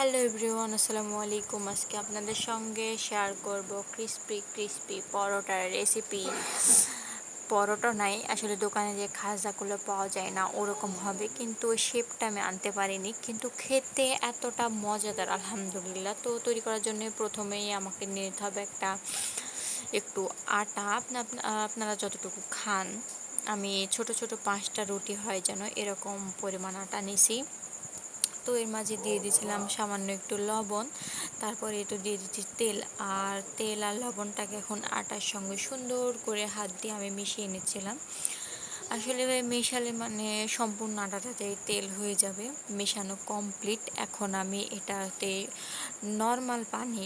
Hello everyone, আসসালামু আলাইকুম। আজকে আপনাদের সঙ্গে শেয়ার করব ক্রিসপি ক্রিসপি পরোটার রেসিপি পরোটা নাই, আসলে দোকানে যে খাজাগুলো পাওয়া যায় না, ওরকম হবে, কিন্তু ওই শেপটা আমি আনতে পারিনি। কিন্তু খেতে এতটা মজাদার, আলহামদুলিল্লাহ। তো তৈরি করার জন্য প্রথমেই আমাকে নিতে হবে একটা একটু আটা। আপনা- আপনারা যতটুকু খান, আমি ছোট ছোট পাঁচটা রুটি হয় যেন এরকম পরিমাণ আটা নিছি। তো এর মাঝে দিয়ে দিয়েছিলাম সামান্য একটু লবণ। তারপরে একটু দিয়ে দিচ্ছি তেল। আর তেল আর লবণটাকে এখন আটার সঙ্গে সুন্দর করে হাত দিয়ে আমি মিশিয়ে নিচ্ছিলাম। আসলে মেশালে মানে সম্পূর্ণ আটাটাতে তেল হয়ে যাবে, মেশানো কমপ্লিট এখন আমি এটাতে নর্মাল পানি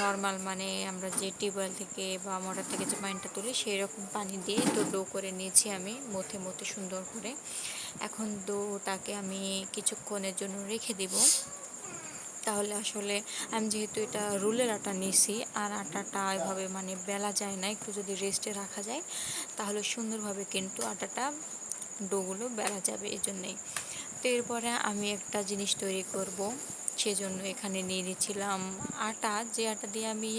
নর্মাল মানে আমরা যে টিউবওয়েল থেকে বা মোটর থেকে যে পানিটা তুলি সেই রকম পানি দিয়ে তো ডো করে নিয়েছি আমি, মথে মথে সুন্দর করে। এখন ডোটাকে আমি কিছুক্ষণের জন্য রেখে দিব। তাহলে আসলে আমি যেহেতু এটা রুলের আটা নিছি, আর আটাটা এভাবে মানে বেলা যায় না, একটু যদি রেস্টে রাখা যায়, তাহলে সুন্দরভাবে কিন্তু আটাটা ডোগুলো বেলা যাবে এই জন্যেই তো এরপরে আমি একটা জিনিস তৈরি করব, সেজন্য এখানে নিয়ে নিচ্ছিলাম আটা। যে আটা দিয়ে আমি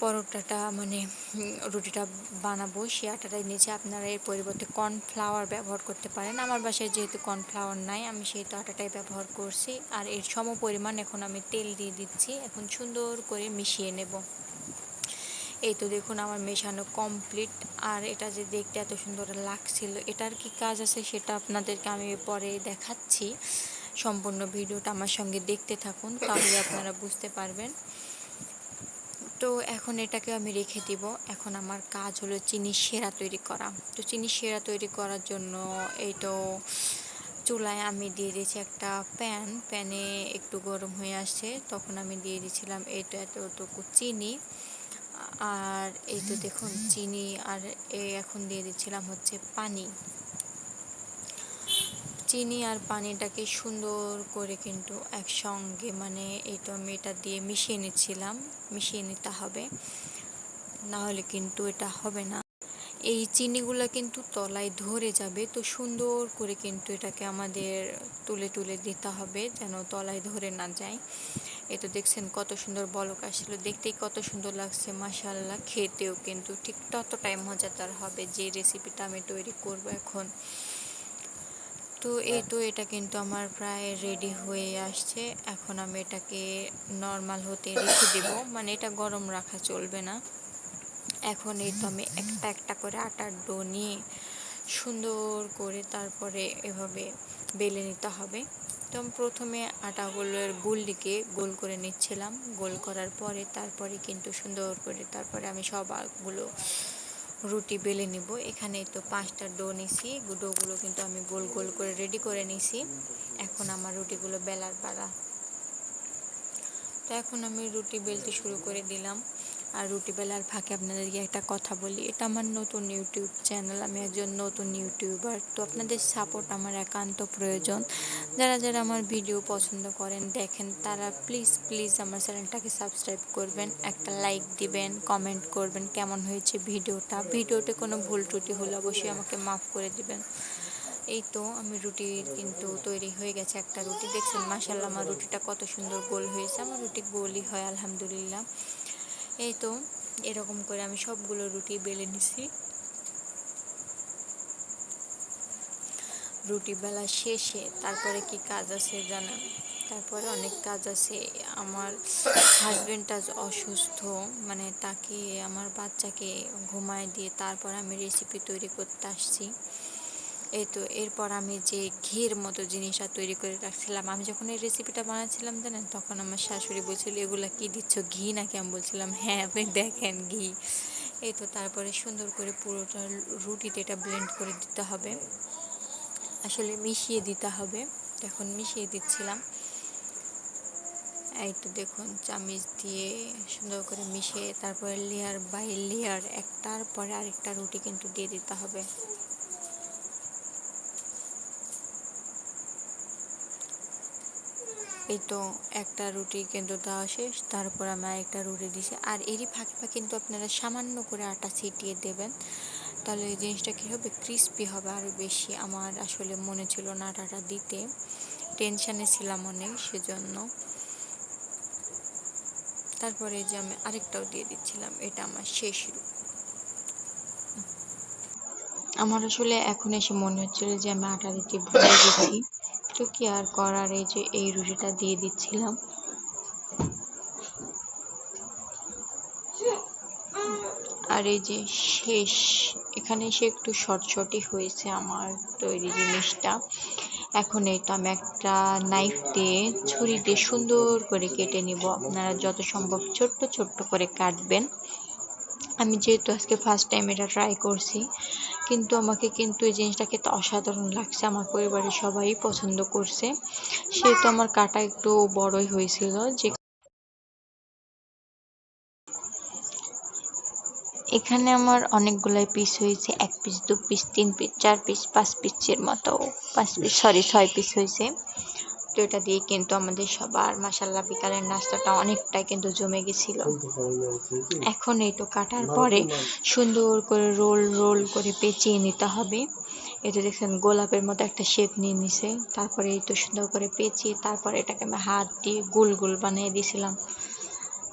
পরোটাটা মানে রুটিটা বানাবো সে আটাটাই নিচে আপনারা এর পরিবর্তে কর্নফ্লাওয়ার ব্যবহার করতে পারেন। আমার বাসায় যেহেতু কর্নফ্লাওয়ার নাই, আমি সেই তো আটাটাই ব্যবহার করছি। আর এর সম পরিমাণ এখন আমি তেল দিয়ে দিচ্ছি। এখন সুন্দর করে মিশিয়ে নেব। এই তো দেখুন, আমার মেশানো কমপ্লিট। আর এটা যে দেখতে এত সুন্দর লাগছিল, এটার কি কাজ আছে সেটা আপনাদেরকে আমি পরে দেখাচ্ছি। সম্পূর্ণ ভিডিওটা আমার সঙ্গে দেখতে থাকুন, তাহলে আপনারা বুঝতে পারবেন। তো এখন এটাকে আমি রেখে দিব। এখন আমার কাজ হলো চিনি সেরা তৈরি করা। তো চিনি সেরা তৈরি করার জন্য এই তো চুলায় আমি দিয়ে দিয়েছি একটা প্যান। প্যানে একটু গরম হয়ে আসছে, তখন আমি দিয়ে দিয়েছিলাম এই তো এতটুকু চিনি। আর এই তো দেখুন, চিনি আর এখন দিয়ে দিচ্ছিলাম হচ্ছে পানি। চিনি আর পানিটাকে সুন্দর করে কিন্তু একসঙ্গে মানে এই এটা দিয়ে মিশিয়ে নিচ্ছিলাম, মিশিয়ে নিতে হবে। না হলে কিন্তু এটা হবে না। এই চিনিগুলো কিন্তু তলায় ধরে যাবে, তো সুন্দর করে কিন্তু এটাকে আমাদের তুলে তুলে দিতে হবে যেন তলায় ধরে না যায়। এ তো দেখছেন কত সুন্দর বলক আসছিল দেখতেই কত সুন্দর লাগছে মাসাল্লাহ খেতেও কিন্তু ঠিক ততটাই মজাদার হবে যে রেসিপিটা আমি তৈরি করব এখন। তো এই তো এটা কিন্তু আমার প্রায় রেডি হয়ে আসছে। এখন আমি এটাকে নর্মাল হতে রেখে দেব। মানে এটা গরম রাখা চলবে না। এখন এই তো আমি একটা একটা করে আটার ডো নিয়ে সুন্দর করে তারপরে এভাবে বেলে নিতে হবে। তো প্রথমে আটাগুলোর গুলটিকে গোল করে নিচ্ছিলাম। গোল করার পরে তারপরে কিন্তু সুন্দর করে তারপরে আমি সবগুলো রুটি বেলে নিব। এখানে তো পাঁচটা ডো নিছি। ডোগুলো কিন্তু আমি গোল গোল করে রেডি করে নিছি। এখন আমার রুটিগুলো বেলার পাড়া তো এখন আমি রুটি বেলতে শুরু করে দিলাম। আর রুটি বেলার ফাঁকে আপনাদেরকে একটা কথা বলি। এটা আমার নতুন ইউটিউব চ্যানেল, আমি একজন নতুন ইউটিউবার। তো আপনাদের সাপোর্ট আমার একান্ত প্রয়োজন। যারা যারা আমার ভিডিও পছন্দ করেন, দেখেন, তারা প্লিজ প্লিজ আমার চ্যানেলটাকে সাবস্ক্রাইব করবেন, একটা লাইক দিবেন কমেন্ট করবেন, কেমন হয়েছে ভিডিওটা ভিডিওতে কোনো ভুল ত্রুটি হলে অবশ্যই আমাকে মাফ করে দিবেন। এই তো, আমি রুটি কিন্তু তৈরি হয়ে গেছে একটা রুটি। দেখছেন মাসাল্লাহ আমার রুটিটা কত সুন্দর গোল হয়েছে। আমার রুটি গোলই হয়, আলহামদুলিল্লাহ। এই তো, এরকম করে আমি সবগুলো রুটি বেলে নিছি। রুটি বেলা শেষে তারপরে কি কাজ আছে জানা তারপরে অনেক কাজ আছে। আমার হাজব্যান্ড আজ অসুস্থ মানে তাকে, আমার বাচ্চাকে ঘুমায় দিয়ে তারপর আমি রেসিপি তৈরি করতে আসছি। এই তো, এরপর আমি যে ঘির মতো জিনিসটা তৈরি করে রাখছিলাম, আমি যখন এই রেসিপিটা বানাচ্ছিলাম জানেন, তখন আমার শাশুড়ি বলছিল, এগুলা কি দিচ্ছ, ঘি নাকি? আমি বলছিলাম হ্যাঁ আপনি দেখেন ঘি। এই তো, তারপরে সুন্দর করে পুরোটা রুটিতে এটা ব্লেন্ড করে দিতে হবে। আসলে মিশিয়ে দিতে হবে, এখন মিশিয়ে দিচ্ছিলাম। এই তো দেখুন, চামিচ দিয়ে সুন্দর করে মিশিয়ে, তারপরে লেয়ার বাই লেয়ার একটার পরে আরেকটা রুটি কিন্তু দিয়ে দিতে হবে। এই তো একটা রুটি কিন্তু দেওয়া শেষ, তারপর আমি আরেকটা রুটি দিছি। আর এরই ফাঁকে ফাঁকে কিন্তু আপনারা সামান্য করে আটা ছিটিয়ে দেবেন। তাহলে এই জিনিসটা কী হবে? ক্রিস্পি হবে আরও বেশি। আমার আসলে মনে ছিল না আটাটা দিতে। টেনশানে ছিলাম অনেক, সেজন্য। তারপরে যে আমি আরেকটাও দিয়ে দিচ্ছিলাম, এটা আমার শেষ রূপ আমার আসলে এখন এসে মনে হচ্ছিল যে আমি আটা দিতে ভুলে গেছি। তো কি আর করার এই যে এই রুটিটা দিয়ে দিচ্ছিলাম। আর এই যে শেষ, এখানে এসে একটু শর্ট শর্টই হয়েছে আমার তৈরি জিনিসটা। এখন তো আমি একটা নাইফ দিয়ে ছুরি দিয়ে সুন্দর করে কেটে নিব। আপনারা যত সম্ভব ছোট্ট ছোট্ট করে কাটবেন। আমি যেহেতু আজকে ফার্স্ট টাইম এটা ট্রাই করছি, কিন্তু আমাকে কিন্তু এই জিনিসটা খেতে অসাধারণ লাগছে, আমার পরিবারের সবাই পছন্দ করছে। সেহেতু আমার কাটা একটু বড়ই হয়েছিল, যে এখানে আমার অনেকগুলাই পিস হয়েছে, এক পিস দু পিস তিন পিস চার পিস পাঁচ পিসের মতো, পাঁচ পিস সরি ছয় পিস হয়েছে। তো এটা দিয়ে কিন্তু আমাদের সবার মাসাল্লাহ বিকালের নাস্তাটা অনেকটাই কিন্তু জমে গেছিল। এখন এই তো কাটার পরে সুন্দর করে রোল রোল করে পেঁচিয়ে নিতে হবে। এটা দেখছেন, গোলাপের মতো একটা শেপ নিয়ে নিছে। তারপরে এই তো সুন্দর করে পেঁচিয়ে তারপরে এটাকে আমি হাত দিয়ে গোল গোল বানিয়ে দিয়েছিলাম।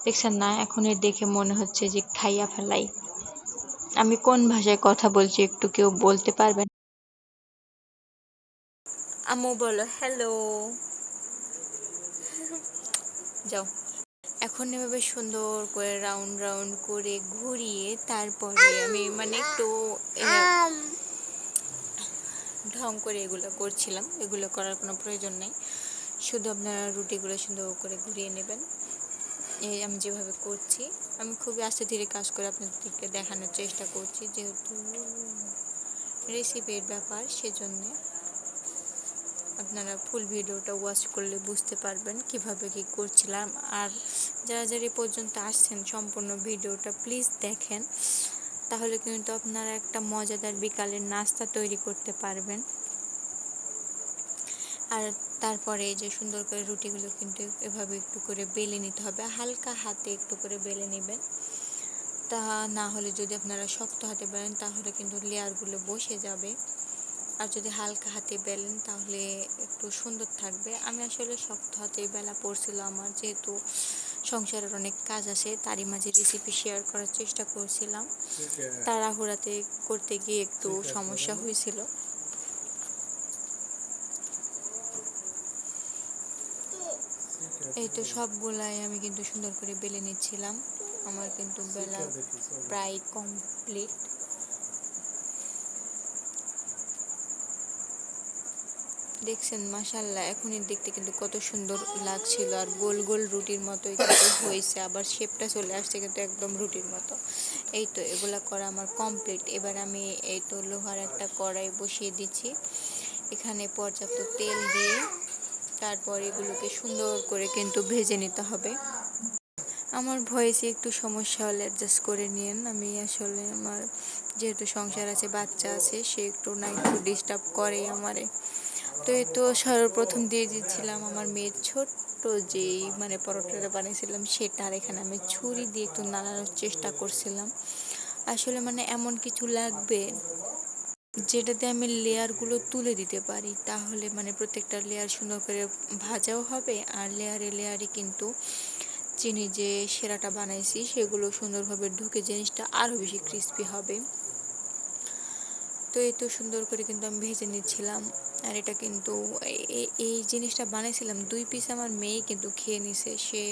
দেখছেন না, এখন এর দেখে মনে হচ্ছে যে খাইয়া ফেলাই। আমি কোন ভাষায় কথা বলছি একটু কেউ বলতে পারবেন? আম্মু বলো হ্যালো যাও। এখন এভাবে সুন্দর করে রাউন্ড রাউন্ড করে ঘুরিয়ে তারপরে আমি মানে একটু ঢং করে এগুলো করছিলাম। এগুলো করার কোনো প্রয়োজন নেই। শুধু আপনারা রুটিগুলো সুন্দর করে ঘুরিয়ে নেবেন। এই আমি যেভাবে করছি আমি খুবই আস্তে ধীরে কাজ করে আপনাদেরকে দেখানোর চেষ্টা করছি। যেহেতু রেসিপির ব্যাপার সেজন্যে আপনারা ফুল ভিডিওটা ওয়াচ করলে বুঝতে পারবেন কীভাবে কি করছিলাম। আর যারা যারা এই পর্যন্ত আসছেন সম্পূর্ণ ভিডিওটা প্লিজ দেখেন, তাহলে কিন্তু আপনারা একটা মজাদার বিকালের নাস্তা তৈরি করতে পারবেন। আর তারপরে যে সুন্দর করে রুটিগুলো কিন্তু এভাবে একটু করে বেলে নিতে হবে, হালকা হাতে একটু করে বেলে নেবেন। তা না হলে যদি আপনারা শক্ত হাতে বেলেন, তাহলে কিন্তু লেয়ারগুলো বসে যাবে। আর যদি হালকা হাতে বেলেন তাহলে একটু সুন্দর থাকবে। আমি আসলে শক্ত হাতে বেলা পড়ছিল আমার যেহেতু সংসারের অনেক কাজ আছে তারই মাঝে রেসিপি শেয়ার করার চেষ্টা করছিলাম। তাড়াহুড়াতে করতে গিয়ে একটু সমস্যা হয়েছিল। এই তো সবগুলাই আমি কিন্তু সুন্দর করে বেলে নিচ্ছিলাম। আমার কিন্তু বেলা প্রায় কমপ্লিট দেখছেন মাসাল্লাহ এখনই দেখতে কিন্তু কত সুন্দর লাগছিল। আর গোল গোল রুটির মতোই কিন্তু হয়েছে, আবার শেপটা চলে আসছে কিন্তু একদম রুটির মতো। এই তো, এগুলা করা আমার কমপ্লিট এবার আমি এই তো লোহার একটা কড়াই বসিয়ে দিচ্ছি। এখানে পর্যাপ্ত তেল দিয়ে তারপর এগুলোকে সুন্দর করে কিন্তু ভেজে নিতে হবে। আমার ভয়েসে একটু সমস্যা হলে অ্যাডজাস্ট করে নিন আমি আসলে আমার যেহেতু সংসার আছে, বাচ্চা আছে, সে একটু না একটু ডিস্টার্ব করে আমারে। এই তো সর্বপ্রথম দিয়ে দিচ্ছিলাম আমার মেয়ের ছোট্ট যেই মানে পরোটাটা বানিয়েছিলাম সেটা, আর এখানে আমি ছুরি দিয়ে একটু নাড়ানোর চেষ্টা করছিলাম। আসলে মানে এমন কিছু লাগবে যেটাতে আমি লেয়ারগুলো তুলে দিতে পারি। তাহলে মানে প্রত্যেকটা লেয়ার সুন্দর করে ভাজাও হবে, আর লেয়ারে লেয়ারে কিন্তু চিনি যে সেরাটা বানাইছি সেগুলো সুন্দরভাবে ঢুকে জিনিসটা আরও বেশি ক্রিস্পি হবে। তো এই তো সুন্দর করে কিন্তু আমি ভেজে নিচ্ছিলাম। আর এটা কিন্তু এই জিনিসটা বানাইছিলাম, দুই পিস আমার মেয়ে কিন্তু খেয়ে নিছে। সে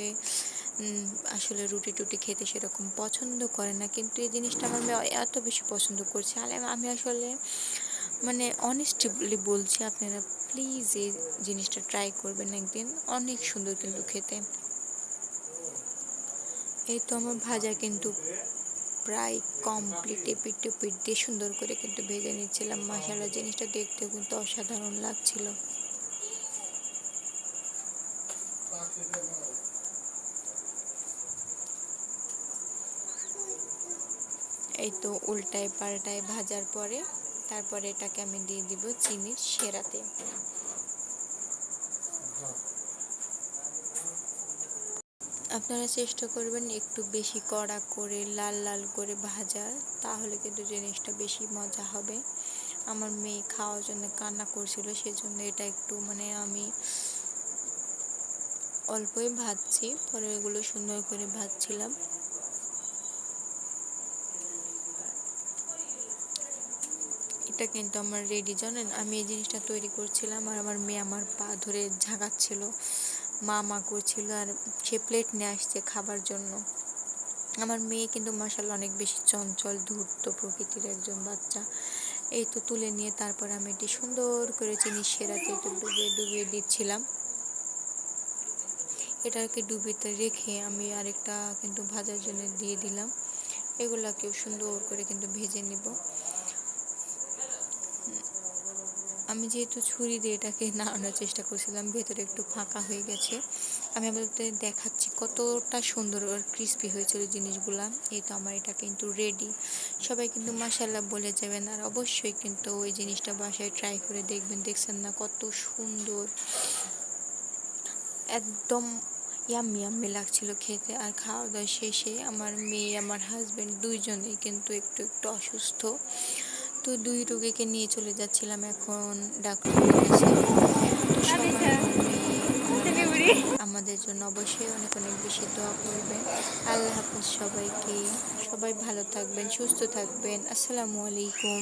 আসলে রুটি টুটি খেতে সেরকম পছন্দ করে না, কিন্তু এই জিনিসটা আমার মেয়ে এত বেশি পছন্দ করছে। আর আমি আসলে মানে অনেস্টলি বলছি আপনারা প্লিজ এই জিনিসটা ট্রাই করবেন একদিন, অনেক সুন্দর কিন্তু খেতে। এই তো আমার ভাজা কিন্তু প্রায় কমপ্লিট এপিট টুপিট দিয়ে সুন্দর করে কিন্তু ভেজে নিচ্ছিলাম। মশালা জিনিসটা দেখতেও কিন্তু অসাধারণ লাগছিল। এই তো উল্টায় পাল্টায় ভাজার পরে তারপরে এটাকে আমি দিয়ে দিব চিনির সেরাতে। আপনারা চেষ্টা করবেন একটু বেশি কড়া করে, লাল লাল করে ভাজা, তাহলে কিন্তু জিনিসটা বেশি মজা হবে। আমার মেয়ে খাওয়ার জন্য কান্না করছিল, সেজন্য এটা একটু মানে আমি অল্পই ভাজছি, পরে এগুলো সুন্দর করে ভাজছিলাম। এটা কিন্তু আমার রেডি, জানেন? আমি এই জিনিসটা তৈরি করছিলাম আর আমার মেয়ে আমার পা ধরে ঝাঁকাচ্ছিল। মা মা করছিল আর সে প্লেট নিয়ে আসছে খাবার জন্য। আমার মেয়ে কিন্তু মাসাল্লাহ অনেক বেশি চঞ্চল, ধূর্ত প্রকৃতির একজন বাচ্চা। এই তো তুলে নিয়ে তারপর আমি এটি সুন্দর করে চিনি সেরাতে একটু ডুবিয়ে ডুবিয়ে দিচ্ছিলাম। এটাকে ডুবিতে রেখে আমি আরেকটা কিন্তু ভাজার জন্য দিয়ে দিলাম। এগুলাকেও সুন্দর করে কিন্তু ভেজে নিব। আমি যেহেতু ছুরি দিয়ে এটাকে নাড়ানোর চেষ্টা করছিলাম, ভেতরে একটু ফাঁকা হয়ে গেছে। আমি আপনাদের দেখাচ্ছি কতটা সুন্দর আর ক্রিস্পি হয়েছিল জিনিসগুলা। এই তো আমার এটা কিন্তু রেডি সবাই কিন্তু মাসাল্লাহ বলে যাবেন আর অবশ্যই কিন্তু ওই জিনিসটা বাসায় ট্রাই করে দেখবেন। দেখছেন না কত সুন্দর? একদম ইয়াম্মি ইয়াম্মি লাগছিল খেতে। আর খাওয়া দাওয়া শেষে আমার মেয়ে, আমার হাজব্যান্ড দুইজনেই কিন্তু একটু একটু অসুস্থ। তো দুই রোগীকে নিয়ে চলে যাচ্ছিলাম এখন ডাক্তার আমাদের জন্য অবশ্যই অনেক অনেক বেশি দোয়া করবেন। আল্লাহ হাফিজ সবাইকে। সবাই ভালো থাকবেন সুস্থ থাকবেন। আসসালামু আলাইকুম।